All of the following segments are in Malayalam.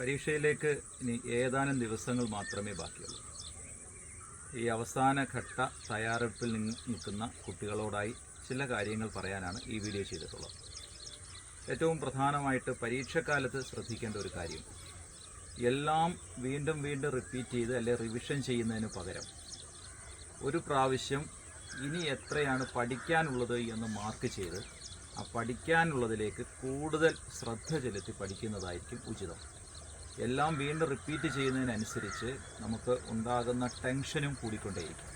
പരീക്ഷയിലേക്ക് ഇനി ഏതാനും ദിവസങ്ങൾ മാത്രമേ ബാക്കിയുള്ളൂ. ഈ അവസാന ഘട്ട തയ്യാറെടുപ്പിൽ നിൽക്കുന്ന കുട്ടികളോടായി ചില കാര്യങ്ങൾ പറയാനാണ് ഈ വീഡിയോ ചെയ്തിട്ടുള്ളത്. ഏറ്റവും പ്രധാനമായിട്ട് പരീക്ഷക്കാലത്ത് ശ്രദ്ധിക്കേണ്ട ഒരു കാര്യം എല്ലാം വീണ്ടും വീണ്ടും റിപ്പീറ്റ് ചെയ്ത് അല്ലെ റിവിഷൻ ചെയ്യുന്നതിന് പകരം ഒരു പ്രാവശ്യം ഇനി എത്രയാണ് പഠിക്കാനുള്ളത് എന്ന് മാർക്ക് ചെയ്ത് ആ പഠിക്കാനുള്ളതിലേക്ക് കൂടുതൽ ശ്രദ്ധ ചെലുത്തി പഠിക്കുന്നതായിരിക്കും ഉചിതം. എല്ലാം വീണ്ടും റിപ്പീറ്റ് ചെയ്യുന്നതിനനുസരിച്ച് നമുക്ക് ഉണ്ടാകുന്ന ടെൻഷനും കൂടിക്കൊണ്ടേയിരിക്കും.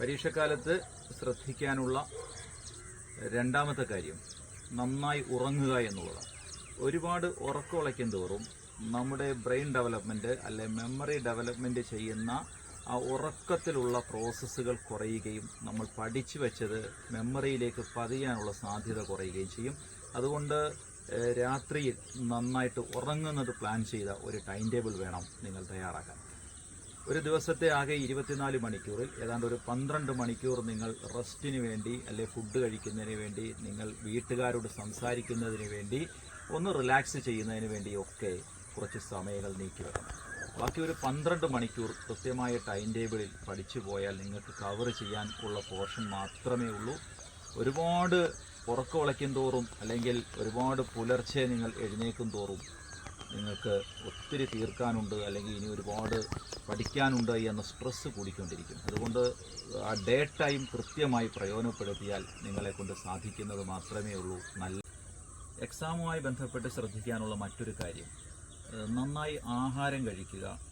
പരീക്ഷക്കാലത്ത് ശ്രദ്ധിക്കാനുള്ള രണ്ടാമത്തെ കാര്യം നന്നായി ഉറങ്ങുക എന്നുള്ളതാണ്. ഒരുപാട് ഉറക്കമുളയ്ക്കും തോറും നമ്മുടെ ബ്രെയിൻ ഡെവലപ്മെന്റ് അല്ലെ മെമ്മറി ഡെവലപ്മെന്റ് ചെയ്യുന്ന ആ ഉറക്കത്തിലുള്ള പ്രോസസ്സുകൾ കുറയുകയും നമ്മൾ പഠിച്ചു വെച്ചത് മെമ്മറിയിലേക്ക് പതിയാനുള്ള സാധ്യത കുറയുകയും ചെയ്യും. അതുകൊണ്ട് രാത്രിയിൽ നന്നായിട്ട് ഉറങ്ങുന്നത് പ്ലാൻ ചെയ്ത ഒരു ടൈം ടേബിൾ വേണം നിങ്ങൾ തയ്യാറാക്കാൻ. ഒരു ദിവസത്തെ ആകെ ഇരുപത്തിനാല് മണിക്കൂറിൽ ഏതാണ്ട് ഒരു പന്ത്രണ്ട് മണിക്കൂർ നിങ്ങൾ റെസ്റ്റിന് വേണ്ടി അല്ലെ ഫുഡ് കഴിക്കുന്നതിന് വേണ്ടി നിങ്ങൾ വീട്ടുകാരോട് സംസാരിക്കുന്നതിന് വേണ്ടി ഒന്ന് റിലാക്സ് ചെയ്യുന്നതിന് വേണ്ടിയൊക്കെ കുറച്ച് സമയങ്ങൾ നീക്കി വെക്കണം. ബാക്കി ഒരു പന്ത്രണ്ട് മണിക്കൂർ കൃത്യമായ ടൈം ടേബിളിൽ പഠിച്ചു പോയാൽ നിങ്ങൾക്ക് കവർ ചെയ്യാൻ ഉള്ള പോർഷൻ മാത്രമേ ഉള്ളൂ. ഒരുപാട് ഉറക്കമുളയ്ക്കും തോറും അല്ലെങ്കിൽ ഒരുപാട് പുലർച്ചെ നിങ്ങൾ എഴുന്നേക്കും തോറും നിങ്ങൾക്ക് ഒത്തിരി തീർക്കാനുണ്ട് അല്ലെങ്കിൽ ഇനി ഒരുപാട് പഠിക്കാനുണ്ട് എന്ന സ്ട്രെസ്സ് കൂടിക്കൊണ്ടിരിക്കും. അതുകൊണ്ട് ആ ഡേ ടൈം കൃത്യമായി പ്രയോജനപ്പെടുത്തിയാൽ നിങ്ങളെ കൊണ്ട് സാധിക്കുന്നത് മാത്രമേ ഉള്ളൂ. നല്ല എക്സാമുമായി ബന്ധപ്പെട്ട് ശ്രദ്ധിക്കാനുള്ള മറ്റൊരു കാര്യം നന്നായി ആഹാരം കഴിക്കുക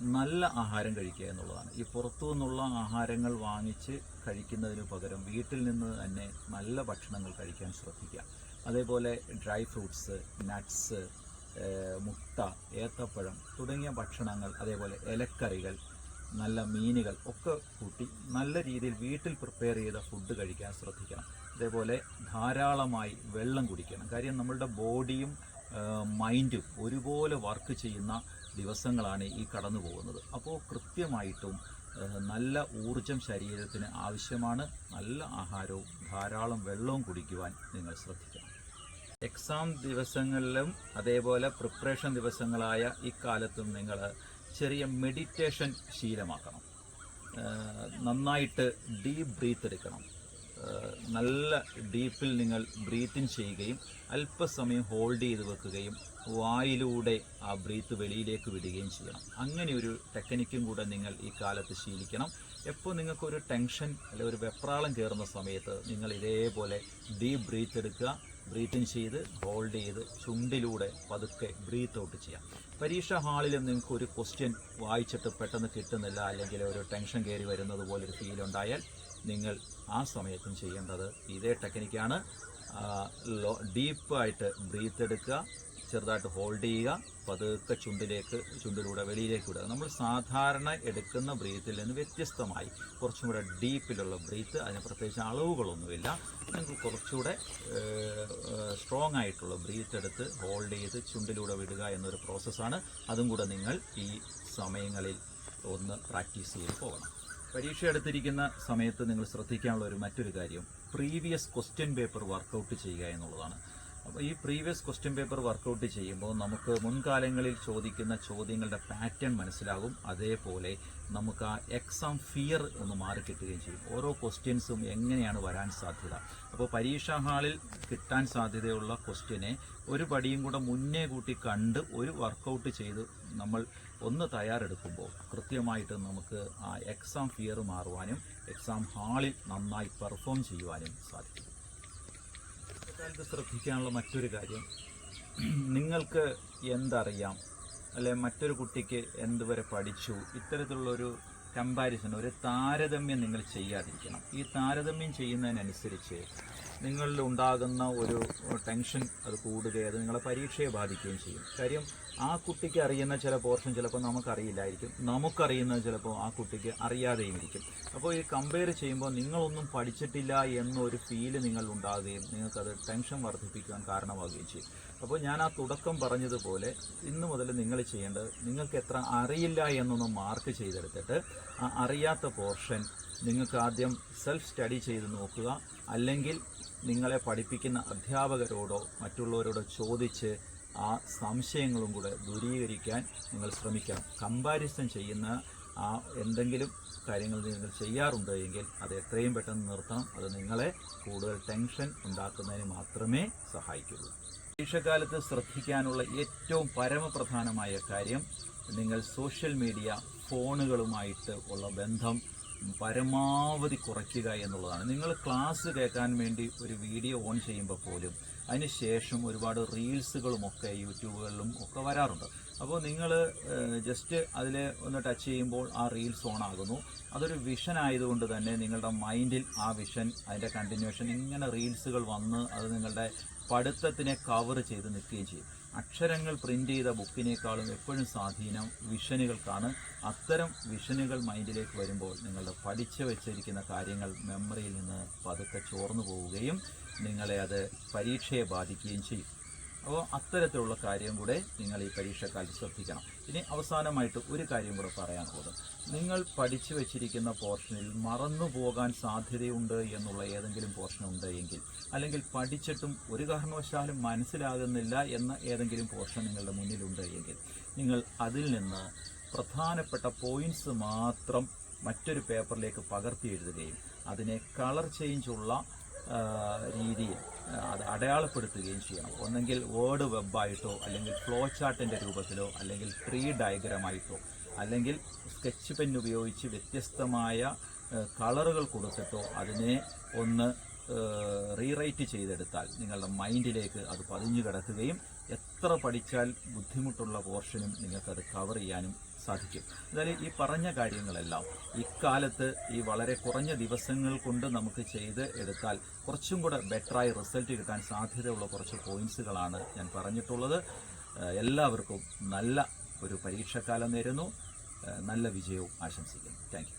നല്ല ആഹാരം കഴിക്കുക എന്നുള്ളതാണ്. ഈ പുറത്തു നിന്നുള്ള ആഹാരങ്ങൾ വാങ്ങിച്ച് കഴിക്കുന്നതിന് പകരം വീട്ടിൽ നിന്ന് തന്നെ നല്ല ഭക്ഷണങ്ങൾ കഴിക്കാൻ ശ്രദ്ധിക്കുക. അതേപോലെ ഡ്രൈ ഫ്രൂട്ട്സ് നട്ട്സ് മുട്ട ഏത്തപ്പഴം തുടങ്ങിയ ഭക്ഷണങ്ങൾ അതേപോലെ ഇലക്കറികൾ നല്ല മീനുകൾ ഒക്കെ കൂട്ടി നല്ല രീതിയിൽ വീട്ടിൽ പ്രിപ്പയർ ചെയ്ത ഫുഡ് കഴിക്കാൻ ശ്രദ്ധിക്കണം. അതേപോലെ ധാരാളമായി വെള്ളം കുടിക്കണം. കാര്യം നമ്മളുടെ ബോഡിയും മൈൻഡും ഒരുപോലെ വർക്ക് ചെയ്യുന്ന ദിവസങ്ങളാണ് ഈ കടന്നു പോകുന്നത്. അപ്പോൾ കൃത്യമായിട്ടും നല്ല ഊർജം ശരീരത്തിന് ആവശ്യമാണ്. നല്ല ആഹാരവും ധാരാളം വെള്ളവും കുടിക്കുവാൻ നിങ്ങൾ ശ്രദ്ധിക്കണം. എക്സാം ദിവസങ്ങളിലും അതേപോലെ പ്രിപ്പറേഷൻ ദിവസങ്ങളായ ഇക്കാലത്തും നിങ്ങൾ ചെറിയ മെഡിറ്റേഷൻ ശീലമാക്കണം. നന്നായിട്ട് ഡീപ് ബ്രീത്ത് എടുക്കണം. നല്ല ഡീപ്പിൽ നിങ്ങൾ ബ്രീത്തിൻ ചെയ്യുകയും അല്പസമയം ഹോൾഡ് ചെയ്ത് വെക്കുകയും വായിലൂടെ ആ ബ്രീത്ത് വെളിയിലേക്ക് വിടുകയും ചെയ്യണം. അങ്ങനെ ഒരു ടെക്നിക്കും കൂടെ നിങ്ങൾ ഈ കാലത്ത് ശീലിക്കണം. എപ്പോൾ നിങ്ങൾക്കൊരു ടെൻഷൻ അല്ലെങ്കിൽ ഒരു വെപ്രാളം കയറുന്ന സമയത്ത് നിങ്ങൾ ഇതേപോലെ ഡീപ്പ് ബ്രീത്ത് എടുക്കുക ബ്രീത്തിൻ ചെയ്ത് ഹോൾഡ് ചെയ്ത് ചുണ്ടിലൂടെ പതുക്കെ ബ്രീത്ത് ഔട്ട് ചെയ്യാം. പരീക്ഷാ ഹാളിലും നിങ്ങൾക്ക് ഒരു ക്വസ്റ്റ്യൻ വായിച്ചിട്ട് പെട്ടെന്ന് കിട്ടുന്നില്ല അല്ലെങ്കിൽ ഒരു ടെൻഷൻ കയറി വരുന്നത് പോലൊരു ഫീൽ ഉണ്ടായാൽ നിങ്ങൾ ആ സമയത്തും ചെയ്യേണ്ടത് ഇതേ ടെക്നിക്കാണ്. ലോ ഡീപ്പായിട്ട് ബ്രീത്ത് എടുക്കുക ചെറുതായിട്ട് ഹോൾഡ് ചെയ്യുക പതുക്കെ ചുണ്ടിലേക്ക് ചുണ്ടിലൂടെ വെളിയിലേക്ക് വിടുക നമ്മൾ സാധാരണ എടുക്കുന്ന ബ്രീത്തിൽ നിന്ന് വ്യത്യസ്തമായി കുറച്ചും കൂടെ ഡീപ്പിലുള്ള ബ്രീത്ത് അതിന് പ്രത്യേകിച്ച് അളവുകളൊന്നുമില്ല. നിങ്ങൾക്ക് കുറച്ചുകൂടെ സ്ട്രോങ് ആയിട്ടുള്ള ബ്രീത്ത് എടുത്ത് ഹോൾഡ് ചെയ്ത് ചുണ്ടിലൂടെ വിടുക എന്നൊരു പ്രോസസ്സാണ് അതും കൂടെ നിങ്ങൾ ഈ സമയങ്ങളിൽ ഒന്ന് പ്രാക്ടീസ് ചെയ്ത് പോകണം. പരീക്ഷ എടുത്തിരിക്കുന്ന സമയത്ത് നിങ്ങൾ ശ്രദ്ധിക്കാനുള്ള ഒരു മറ്റൊരു കാര്യം പ്രീവിയസ് ക്വസ്റ്റ്യൻ പേപ്പർ വർക്കൗട്ട് ചെയ്യുക എന്നുള്ളതാണ്. അപ്പോൾ ഈ പ്രീവിയസ് ക്വസ്റ്റ്യൻ പേപ്പർ വർക്കൗട്ട് ചെയ്യുമ്പോൾ നമുക്ക് മുൻകാലങ്ങളിൽ ചോദിക്കുന്ന ചോദ്യങ്ങളുടെ പാറ്റേൺ മനസ്സിലാകും. അതേപോലെ നമുക്ക് ആ എക്സാം ഫിയർ ഒന്ന് മാറി കിട്ടുകയും ചെയ്യും. ഓരോ ക്വസ്റ്റ്യൻസും എങ്ങനെയാണ് വരാൻ സാധ്യത? അപ്പോൾ പരീക്ഷാ ഹാളിൽ കിട്ടാൻ സാധ്യതയുള്ള ക്വസ്റ്റ്യനെ ഒരു പടിയും കൂടെ മുന്നേ കൂട്ടി കണ്ട് ഒരു വർക്കൗട്ട് ചെയ്ത് നമ്മൾ ഒന്ന് തയ്യാറെടുക്കുമ്പോൾ കൃത്യമായിട്ട് നമുക്ക് ആ എക്സാം ഫിയർ മാറുവാനും എക്സാം ഹാളിൽ നന്നായി പെർഫോം ചെയ്യുവാനും സാധിക്കും. കാലത്ത് ശ്രദ്ധിക്കാനുള്ള മറ്റൊരു കാര്യം. നിങ്ങൾക്ക് എന്തറിയാം? അല്ലെ മറ്റൊരു കുട്ടിക്ക് എന്തുവരെ പഠിച്ചു? ഇത്തരത്തിലുള്ളൊരു കമ്പാരിസൺ ഒരു താരതമ്യം നിങ്ങൾ ചെയ്യാതിരിക്കണം. ഈ താരതമ്യം ചെയ്യുന്നതിനനുസരിച്ച് നിങ്ങളിൽ ഉണ്ടാകുന്ന ഒരു ടെൻഷൻ അത് കൂടുകയും അത് നിങ്ങളെ പരീക്ഷയെ ബാധിക്കുകയും ചെയ്യും. കാര്യം ആ കുട്ടിക്ക് അറിയുന്ന ചില പോർഷൻ ചിലപ്പോൾ നമുക്കറിയില്ലായിരിക്കും. നമുക്കറിയുന്നത് ചിലപ്പോൾ ആ കുട്ടിക്ക് അറിയാതെയും ഇരിക്കും. അപ്പോൾ ഈ കമ്പയർ ചെയ്യുമ്പോൾ നിങ്ങളൊന്നും പഠിച്ചിട്ടില്ല എന്നൊരു ഫീൽ നിങ്ങൾ ഉണ്ടാകുകയും നിങ്ങൾക്കത് ടെൻഷൻ വർദ്ധിപ്പിക്കുവാൻ കാരണമാവുകയും ചെയ്യും. അപ്പോൾ ഞാൻ ആ തുടക്കം പറഞ്ഞതുപോലെ ഇന്ന് മുതൽ നിങ്ങൾ ചെയ്യേണ്ടത് നിങ്ങൾക്ക് എത്ര അറിയില്ല എന്നൊന്ന് മാർക്ക് ചെയ്തെടുത്തിട്ട് ആ അറിയാത്ത പോർഷൻ നിങ്ങൾക്ക് ആദ്യം സെൽഫ് സ്റ്റഡി ചെയ്ത് നോക്കുക. അല്ലെങ്കിൽ നിങ്ങളെ പഠിപ്പിക്കുന്ന അധ്യാപകരോടോ മറ്റുള്ളവരോടോ ചോദിച്ച് ആ സംശയങ്ങളും കൂടെ ദൂരീകരിക്കാൻ നിങ്ങൾ ശ്രമിക്കണം. കമ്പാരിസൺ ചെയ്യുന്ന ആ എന്തെങ്കിലും കാര്യങ്ങൾ നിങ്ങൾ ചെയ്യാറുണ്ട് എങ്കിൽ അത് എത്രയും പെട്ടെന്ന് നിർത്തണം. അത് നിങ്ങളെ കൂടുതൽ ടെൻഷൻ ഉണ്ടാക്കുന്നതിന് മാത്രമേ സഹായിക്കുള്ളൂ. പരീക്ഷക്കാലത്ത് ശ്രദ്ധിക്കാനുള്ള ഏറ്റവും പരമപ്രധാനമായ കാര്യം നിങ്ങൾ സോഷ്യൽ മീഡിയ ഫോണുകളുമായിട്ട് ഉള്ള ബന്ധം പരമാവധി കുറയ്ക്കുക എന്നുള്ളതാണ്. നിങ്ങൾ ക്ലാസ് കേൾക്കാൻ വേണ്ടി ഒരു വീഡിയോ ഓൺ ചെയ്യുമ്പോൾ പോലും അതിനുശേഷം ഒരുപാട് റീൽസുകളും ഒക്കെ യൂട്യൂബുകളിലും ഒക്കെ വരാറുണ്ട്. അപ്പോൾ നിങ്ങൾ ജസ്റ്റ് അതിൽ ഒന്ന് ടച്ച് ചെയ്യുമ്പോൾ ആ റീൽസ് ഓൺ ആകുന്നു. അതൊരു വിഷൻ ആയതുകൊണ്ട് തന്നെ നിങ്ങളുടെ മൈൻഡിൽ ആ വിഷൻ അതിന്റെ കണ്ടിന്യൂഷൻ ഇങ്ങനെ റീൽസുകൾ വന്ന് അത് നിങ്ങളുടെ പഠിത്തത്തിനെ കവർ ചെയ്ത് നിൽക്കുകയും ചെയ്യും. അക്ഷരങ്ങൾ പ്രിന്റ് ചെയ്ത ബുക്കിനേക്കാളും എപ്പോഴും സ്വാധീനം വിഷനുകൾക്കാണ്. അത്തരം വിഷനുകൾ മൈൻഡിലേക്ക് വരുമ്പോൾ നിങ്ങളുടെ പഠിച്ചു വെച്ചിരിക്കുന്ന കാര്യങ്ങൾ മെമ്മറിയിൽ നിന്ന് പതുക്കെ ചോർന്നു പോവുകയും നിങ്ങളെ അത് പരീക്ഷയെ ബാധിക്കുകയും ചെയ്യും. അപ്പോൾ അത്തരത്തിലുള്ള കാര്യം കൂടെ നിങ്ങൾ ഈ പരീക്ഷക്കാലത്ത് ശ്രദ്ധിക്കണം. ഇനി അവസാനമായിട്ട് ഒരു കാര്യം കൂടെ പറയാനുള്ളത് നിങ്ങൾ പഠിച്ചു വച്ചിരിക്കുന്ന പോർഷനിൽ മറന്നു പോകാൻ സാധ്യതയുണ്ട് എന്നുള്ള ഏതെങ്കിലും പോർഷൻ ഉണ്ട് എങ്കിൽ അല്ലെങ്കിൽ പഠിച്ചിട്ടും ഒരു കാരണവശാലും മനസ്സിലാകുന്നില്ല എന്ന ഏതെങ്കിലും പോർഷൻ നിങ്ങളുടെ മുന്നിലുണ്ട് എങ്കിൽ നിങ്ങൾ അതിൽ നിന്ന് പ്രധാനപ്പെട്ട പോയിന്റ്സ് മാത്രം മറ്റൊരു പേപ്പറിലേക്ക് പകർത്തി എഴുതുകയും അതിനെ കളർ ചേഞ്ചുള്ള രീതിയിൽ അത് അടയാളപ്പെടുത്തുകയും ചെയ്യണം. ഒന്നെങ്കിൽ വേർഡ് വെബായിട്ടോ അല്ലെങ്കിൽ ഫ്ലോ ചാർട്ടിന്റെ രൂപത്തിലോ അല്ലെങ്കിൽ ട്രീ ഡയഗ്രമായിട്ടോ അല്ലെങ്കിൽ സ്കെച്ച് പെൻ ഉപയോഗിച്ച് വ്യത്യസ്തമായ കളറുകൾ കൊടുത്തിട്ടോ അതിനെ ഒന്ന് റീറൈറ്റ് ചെയ്തെടുത്താൽ നിങ്ങളുടെ മൈൻഡിലേക്ക് അത് പതിഞ്ഞു കിടക്കുകയും എത്ര പഠിച്ചാൽ ബുദ്ധിമുട്ടുള്ള പോർഷനും നിങ്ങൾക്കത് കവർ ചെയ്യാനും സാധിക്കും. എന്തായാലും ഈ പറഞ്ഞ കാര്യങ്ങളെല്ലാം ഇക്കാലത്ത് ഈ വളരെ കുറഞ്ഞ ദിവസങ്ങൾ കൊണ്ട് നമുക്ക് ചെയ്ത് എടുത്താൽ കുറച്ചും കൂടെ ബെറ്ററായി റിസൾട്ട് കിട്ടാൻ സാധ്യതയുള്ള കുറച്ച് പോയിന്റ്സുകളാണ് ഞാൻ പറഞ്ഞിട്ടുള്ളത്. എല്ലാവർക്കും നല്ല ഒരു പരീക്ഷക്കാലം നേരുന്നു. നല്ല വിജയവും ആശംസിക്കുന്നു. താങ്ക്